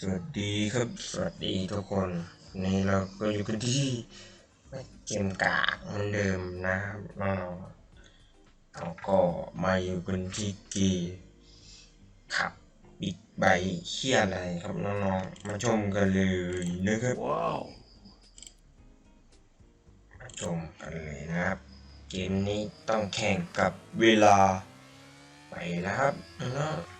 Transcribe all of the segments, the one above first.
สวัสดีครับ สวัสดีทุกคนนี่เราก็อยู่กันที่เกมกากเหมือนเดิมนะครับน้องๆเราก็มาอยู่กันที่เกีขับบิ๊กไบค์เชี่ยอะไรครับน้องๆ มาชมกันเลยนะครับ Wow. มาชมกันเลยนะครับ เกมนี้ต้องแข่งกับเวลาไปแล้วครับน้อง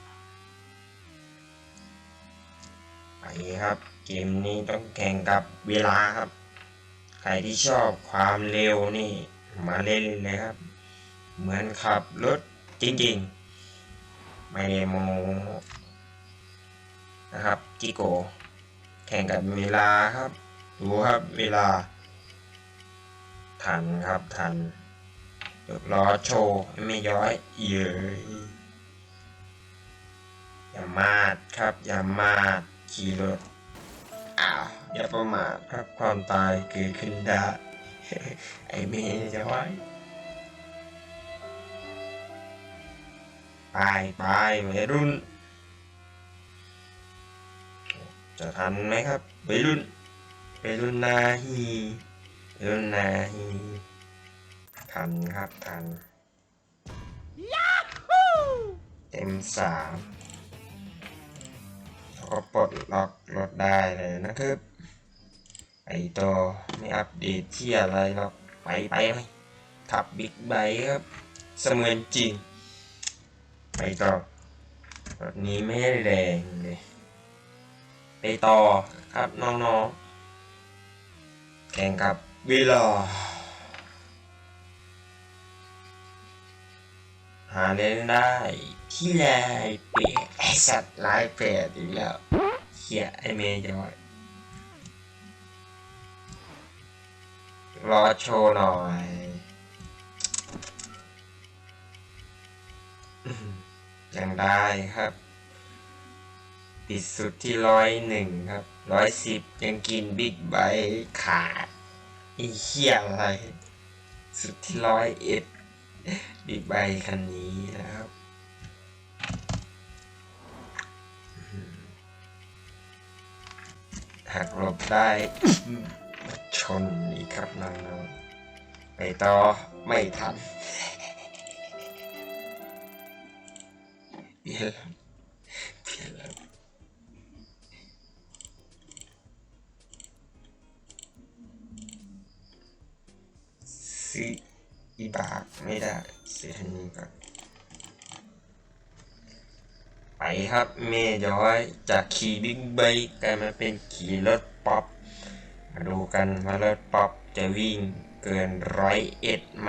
ไปครับ เกมนี้ต้องแข่งกับเวลาครับ ใครที่ชอบความเร็วนี่มาเล่นเลยครับ เหมือนขับรถจริงๆ ไม่ได้โมนะครับจิโก แข่งกับเวลาครับ ดูครับเวลา ทันครับทันยกล้อโชว์ไม่ย้อยเย้ยอย่ามาดครับ อย่ามาด ขี่รถ อ้าว อย่าประมาทครับความตายเกิดขึ้นได้ ไอ้เมย์จะไว้ไปไปวัยรุ่น จะทันไหมครับวัยรุ่นวัยรุ่นนาฮีวัยรุ่นนาฮีทันครับทันเต็มสามแล้ว ก็ปลดล็อกรถได้เลยนะครับ ไอตัวไม่อัปเดตที่อะไรหรอกไปไปไหมขับบิ๊กไบค์ครับ เสมือนจริง ไปต่อรถนี้ไม่ได้แรงเลย ไปต่อครับน้องๆ แข่งกับเวลาหาเล่นได้ ที่ลายเป็ดไอสัตว์ลายเป็ดอีกแล้วเขียไอเมย์จะไว้รอโชว์หน่อยยังได้ครับ ปิดสุดที่ร้อยหนึ่งครับร้อยสิบยังกินบิ๊กไบขาดไอีเหี้ยอะไร สุดที่ร้อยเอ็ดบิ๊กไบค์คันนี้นะครับ หักหลบได้ ชนอีกครับน้องๆไปต่อไม่ทันเปลี่ยนแล้วเปลี่ยนแล้วซื้ออีบากไม่ได้ซื้อทันนี้ก่อน ไปครับเมย้อยจากขี่บิ๊กไบค์กลายมาเป็นขี่รถป๊อปมาดูกันว่ารถป๊อปจะวิ่งเกินร้อยเอ็ดไหม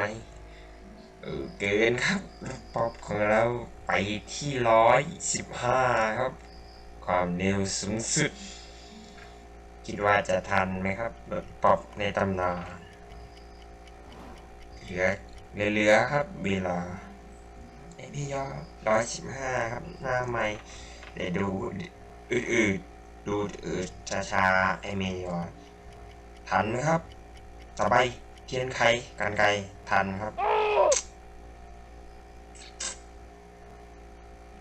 เออเกินครับรถป๊อปของเราไปที่ร้อยสิบห้าครับ ความเร็วสูงสุด คิดว่าจะทันไหมครับรถป๊อปในตำนานเหลือเหลือๆครับเวลา พี่ยอร้อยสิบห้าครับ หน้าใหม่เดี๋ยวดูอืดๆดูอืดช้าๆไอเมย์ยอทันครับ ต่อไปเทียนไขกันไกลทันครับ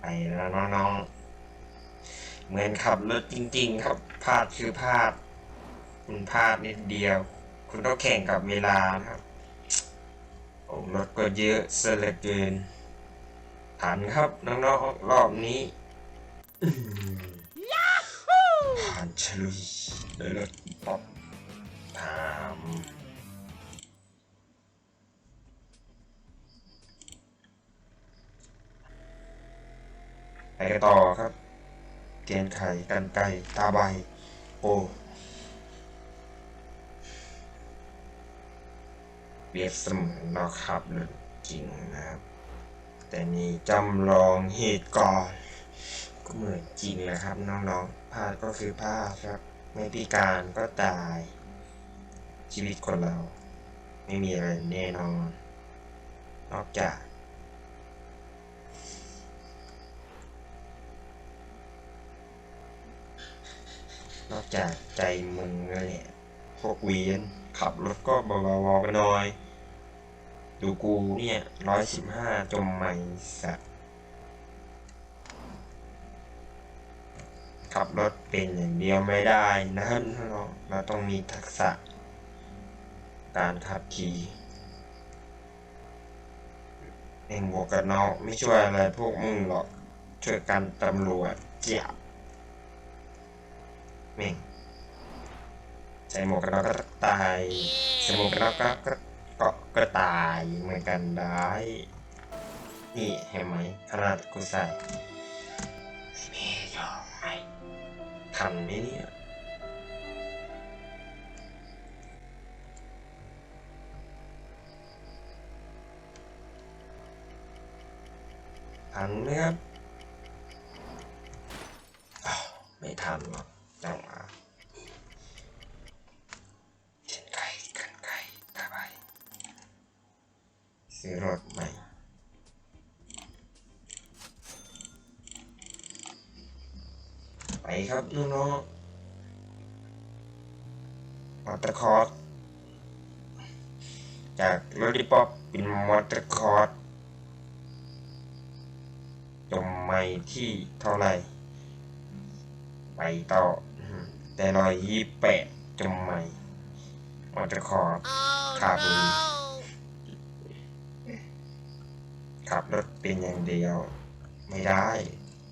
ไปแล้วน้องๆ เหมือนขับรถจริง ๆ ครับพลาดคือพลาด คุณพลาดนิดเดียว คุณต้องแข่งกับเวลานะครับโอ้รถก็เยอะเสลือเกิน ทันครับน้องๆรอบนี้ผ่านฉลุยโดยรถป๊อปถามไปกันต่อครับ เกณฑ์ไข่กันไก่ตาใบ โอ้เปรียบเสมือนเราขับรถจริงนะครับ แต่นี่จำลองเหตุก่อนก็เหมือนจริงแหละครับน้องๆพลาดก็คือพลาดครับ ไม่พิการก็ตาย ชีวิตคนเรา ไม่มีอะไรแน่นอน นอกจากนอกจากใจมึงนั่นแหละพวกเวียนขับรถก็เบาๆกันหน่อย ดูกูเนี่ยร้อยสิบห้าจมไม่สัตว์ขับรถเป็นอย่างเดียวไม่ได้นะครับเราต้องมีทักษะ การขับขี่เองบวกกันนอกไม่ช่วยอะไรพวกมึงหรอก ช่วยกันตำรวจเจียบเม่งใส่หมวกกันน็อกก็ตายใส่หมวกกันน็อกก็ ก็ตายเหมือนกันได้ นี่เห็นไหมขนาดกูใส่ไม่ยอมไหมทันไหมเนี่ยทันไหมครับไม่ทันหรอกจังหวะเช่นไก่กันไก่ตาไป ซื้อรถใหม่ไปครับน้องๆมอเตอร์คอร์สจากรถดิปอปเป็นมอเตอร์คอร์สจมไม่ที่เท่าไหร่ ไปต่อ แต่รอยยี่แปดจมไม่มอเตอร์คอร์สขาบุรี ขับรถเป็นอย่างเดียว ไม่ได้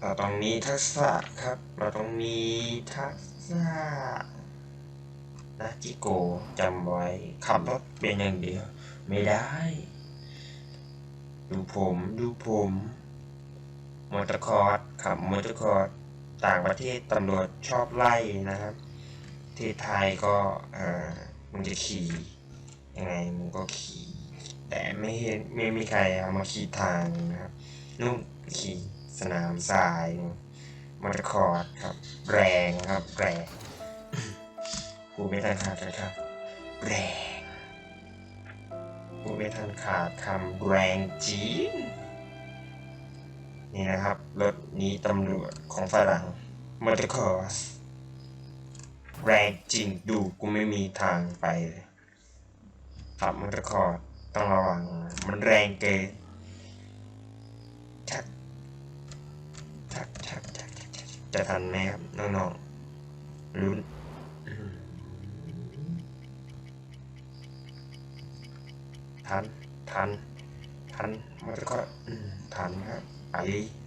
เราต้องมีทักษะครับ เราต้องมีทักษะนะจิโกจำไว้ขับรถเป็นอย่างเดียว ไม่ได้ ดูผมดูผมมอเตอร์คอร์สขับมอเตอร์คอร์สต่างประเทศตำรวจชอบไล่นะครับที่ไทยก็เออมึงจะขี่ยังไงมึงก็ขี่ แต่ไม่เห็นไม่มีใครเอามาขี่ทางนะครับนู่นขี่สนามทรายมอเตอร์คอร์สครับ แรงครับ แรงกูไม่ทันขาดเลยครับ แรงกูไม่ทันขาดคำแรงจริงนี่นะครับ รถนี้ตำรวจของฝรั่งมอเตอร์คอร์สแรงจริงดูกูไม่มีทางไปเลยขับมอเตอร์คอร์ส ต้องระวังมันแรงเกินชักชักชักชักจะทันไหมครับน้องๆลุ้นทันทันทันมอเตอร์คอร์สอืมทันครับไป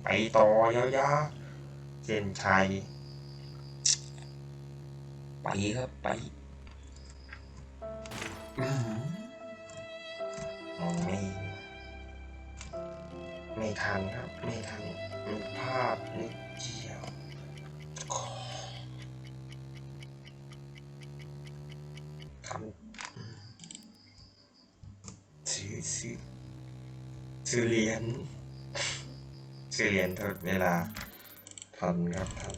ไปต่อยาวๆเส้นชัยไปครับไปอ ไม่ไม่ทันครับ ไม่ทันมันพลาดนิดเดียวทำซื้อซื้อซื้อเหรียญซื้อเหรียญทดเวลาทันครับทัน